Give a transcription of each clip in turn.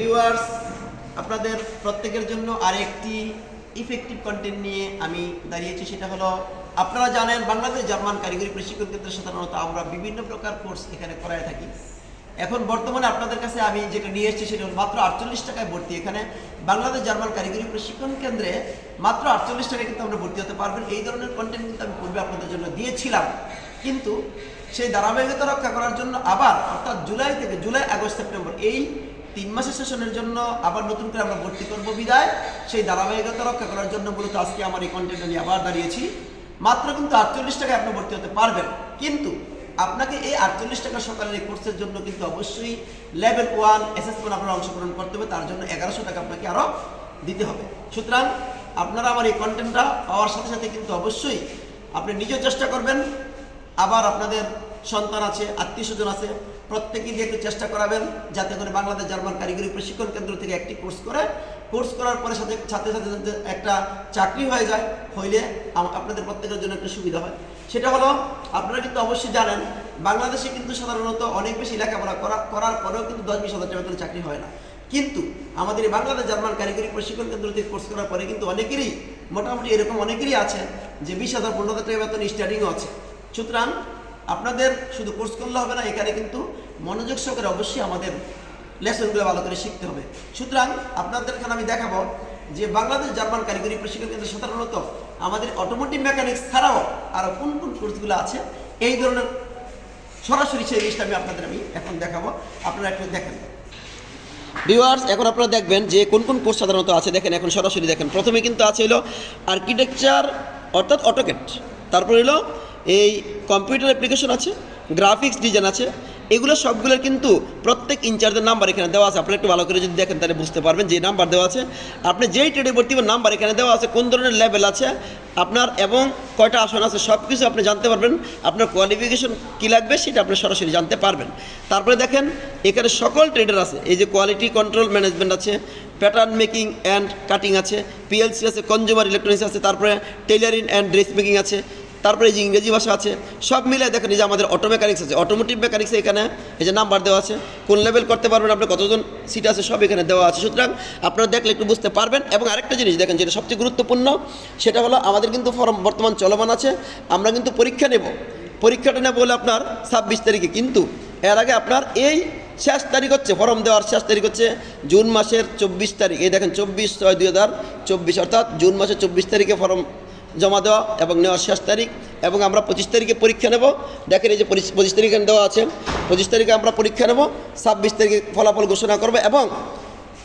Viewers আপনাদের প্রত্যেকের জন্য আরেকটি ইফেক্টিভ কন্টেন্ট নিয়ে আমি দাঁড়িয়েছি, সেটা হলো, আপনারা জানেন বাংলাদেশ জার্মান কারিগরি প্রশিক্ষণ কেন্দ্রে সাধারণত আমরা বিভিন্ন প্রকার কোর্স এখানে করায় থাকি। এখন বর্তমানে আপনাদের কাছে আমি যেটা নিয়ে এসেছি, সেটা হলো মাত্র আটচল্লিশ টাকায় ভর্তি। এখানে বাংলাদেশ জার্মান কারিগরি প্রশিক্ষণ কেন্দ্রে মাত্র আটচল্লিশ টাকায় কিন্তু আমরা ভর্তি হতে পারবেন। এই ধরনের কন্টেন্ট কিন্তু আমি পূর্বে আপনাদের জন্য দিয়েছিলাম। কিন্তু সেই ধারাবাহিকতা রক্ষা করার জন্য আবার, অর্থাৎ জুলাই থেকে জুলাই আগস্ট সেপ্টেম্বর এই তিন মাসের সেশনের জন্য আবার নতুন করে আমরা ভর্তি করব বিদায়। সেই ধারাবাহিকতা রক্ষা করার জন্য মূলত আজকে আমার এই কন্টেন্ট নিয়ে আবার দাঁড়িয়েছি। মাত্র কিন্তু আটচল্লিশ টাকায় আপনি ভর্তি হতে পারবেন। কিন্তু আপনাকে এই আটচল্লিশ টাকা সকালের এই কোর্সের জন্য কিন্তু অবশ্যই লেভেল ওয়ান অ্যাসেসমেন্ট আপনার অংশগ্রহণ করতে হবে। তার জন্য এগারোশো টাকা আপনাকে আরও দিতে হবে। সুতরাং আপনারা আমার এই কন্টেন্টটা পাওয়ার সাথে সাথে কিন্তু অবশ্যই আপনি নিজেও চেষ্টা করবেন। আবার আপনাদের সন্তান আছে, আত্মীয় স্বজন আছে, প্রত্যেকেই দিয়ে একটু চেষ্টা করাবেন যাতে করে বাংলাদেশ জার্মান কারিগরি প্রশিক্ষণ কেন্দ্র থেকে একটি কোর্স করে। কোর্স করার পরে সাথে সাথে সাথে একটা চাকরি হয়ে যায়, হইলে আপনাদের প্রত্যেকের জন্য একটা সুবিধা হয়। সেটা হলো, আপনারা কিন্তু অবশ্যই জানেন, বাংলাদেশে কিন্তু সাধারণত অনেক বেশি লেখাপড়া করা, করার পরেও কিন্তু দশ বিশ হাজার টাকা করে চাকরি হয় না। কিন্তু আমাদের এই বাংলাদেশ জার্মান কারিগরি প্রশিক্ষণ কেন্দ্র থেকে কোর্স করার পরে কিন্তু অনেকেরই, মোটামুটি এরকম অনেকেরই আছে যে বিশ হাজার, পনেরো হাজার টাকা বেতন স্টার্টিংও আছে। সুতরাং আপনাদের শুধু কোর্স করলে হবে না, এখানে কিন্তু মনোযোগ সহকারে অবশ্যই আমাদের লেসনগুলো ভালো করে শিখতে হবে। সুতরাং আপনাদের এখানে আমি দেখাবো যে বাংলাদেশ জার্মান কারিগরি প্রশিক্ষণ কেন্দ্রে সাধারণত আমাদের অটোমোটিভ মেকানিক্স ছাড়াও আরও কোন কোন কোর্সগুলো আছে, এই ধরনের সরাসরি সেই জিনিসটা আমি আপনাদের আমি এখন দেখাবো। আপনারা একটু দেখেন। ভিউয়ার্স এখন আপনারা দেখবেন যে কোন কোন কোর্স সাধারণত আছে, দেখেন এখন সরাসরি দেখেন। প্রথমে কিন্তু আছে হলো আর্কিটেকচার অর্থাৎ অটোকেট তারপর হলো এই কম্পিউটার অ্যাপ্লিকেশন আছে গ্রাফিক্স ডিজাইন আছে, এগুলো সবগুলোর কিন্তু প্রত্যেক ইনচার্জের নাম্বার এখানে দেওয়া আছে। আপনি একটু ভালো করে যদি দেখেন তাহলে বুঝতে পারবেন যে নাম্বার দেওয়া আছে। আপনি যেই ট্রেডে ভর্তি হবেন নাম্বার এখানে দেওয়া আছে কোন ধরনের লেভেল আছে। আপনার এবং কয়টা আসন আছে সব কিছু আপনি জানতে পারবেন। আপনার কোয়ালিফিকেশন কী লাগবে সেটা আপনি সরাসরি জানতে পারবেন। তারপরে দেখেন, এখানে সকল ট্রেডার আছে। এই যে কোয়ালিটি কন্ট্রোল ম্যানেজমেন্ট আছে প্যাটার্ন মেকিং অ্যান্ড কাটিং আছে পিএলসি আছে কনজিউমার ইলেকট্রনিক্স আছে, তারপরে টেইলারিং অ্যান্ড ড্রেস মেকিং আছে। তারপরে এই যে ইংরেজি ভাষা আছে, সব মিলে দেখেন এই যে আমাদের অটো মেকানিক্স আছে। অটোমোটিভ মেকানিক্স এখানে এই যে নাম্বার দেওয়া আছে। কোন লেভেল করতে পারবেন আপনার কতজন সিট আছে, সব এখানে দেওয়া আছে। সুতরাং আপনারা দেখলে একটু বুঝতে পারবেন। এবং আরেকটা জিনিস দেখেন, যেটা সবচেয়ে গুরুত্বপূর্ণ, সেটা হলো আমাদের কিন্তু ফর্ম বর্তমান চলমান আছে। আমরা কিন্তু পরীক্ষা নেব। পরীক্ষাটা নেব বলে আপনার ছাব্বিশ তারিখে। কিন্তু এর আগে আপনার এই শেষ তারিখ হচ্ছে ফর্ম দেওয়ার শেষ তারিখ হচ্ছে জুন মাসের চব্বিশ তারিখ। এই দেখেন, চব্বিশ ছয় দুই হাজার চব্বিশ, অর্থাৎ জুন মাসের চব্বিশ তারিখে ফর্ম জমা দেওয়া এবং নেওয়ার শেষ তারিখ এবং আমরা পঁচিশ তারিখে পরীক্ষা নেব। দেখেন এই যে পঁচিশ তারিখে দেওয়া আছে। পঁচিশ তারিখে আমরা পরীক্ষা নেব, ছাব্বিশ তারিখে ফলাফল ঘোষণা করবে এবং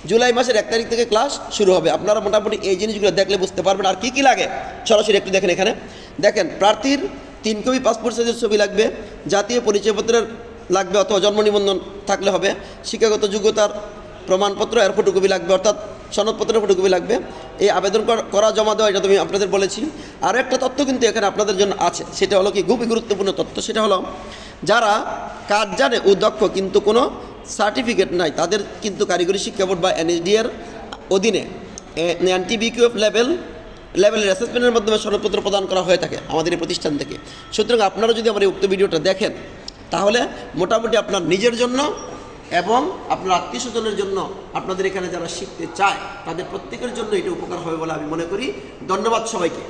জুলাই মাসের এক তারিখ থেকে ক্লাস শুরু হবে। আপনারা মোটামুটি এই জিনিসগুলো দেখলে বুঝতে পারবেন আর কী কী লাগে। সরাসরি একটু দেখেন এখানে। দেখেন, প্রার্থীর তিন কপি পাসপোর্ট সাইজের ছবি লাগবে, জাতীয় পরিচয়পত্রের লাগবে অথবা জন্ম নিবন্ধন থাকলে হবে, শিক্ষাগত যোগ্যতার প্রমাণপত্র, এর ফটোকপি লাগবে, অর্থাৎ সনদপত্রের ফটোকপি লাগবে। এই আবেদন কর- জমা দেওয়া, এটা তুমি আপনাদের বলেছি। আরও একটা তথ্য কিন্তু এখানে আপনাদের জন্য আছে, সেটা হলো কি খুবই গুরুত্বপূর্ণ তথ্য, সেটা হলো যারা কাজ জানে ও দক্ষ কিন্তু কোনো সার্টিফিকেট নাই, তাদের কিন্তু কারিগরি শিক্ষা বোর্ড বা এনএসডি এর অধীনে অ্যান্টিবিকিউএফ লেভেল লেভেলের অ্যাসেসমেন্টের মাধ্যমে সনদপত্র প্রদান করা হয়ে থাকে আমাদের এই প্রতিষ্ঠান থেকে। সুতরাং আপনারা যদি আমার এই উক্ত ভিডিওটা দেখেন, তাহলে মোটামুটি আপনার নিজের জন্য এবং আপনার আত্মীয় স্বজনের জন্য আপনাদের এখানে যারা শিখতে চায়, তাদের প্রত্যেকের জন্য এটা উপকার হবে বলে আমি মনে করি। ধন্যবাদ সবাইকে।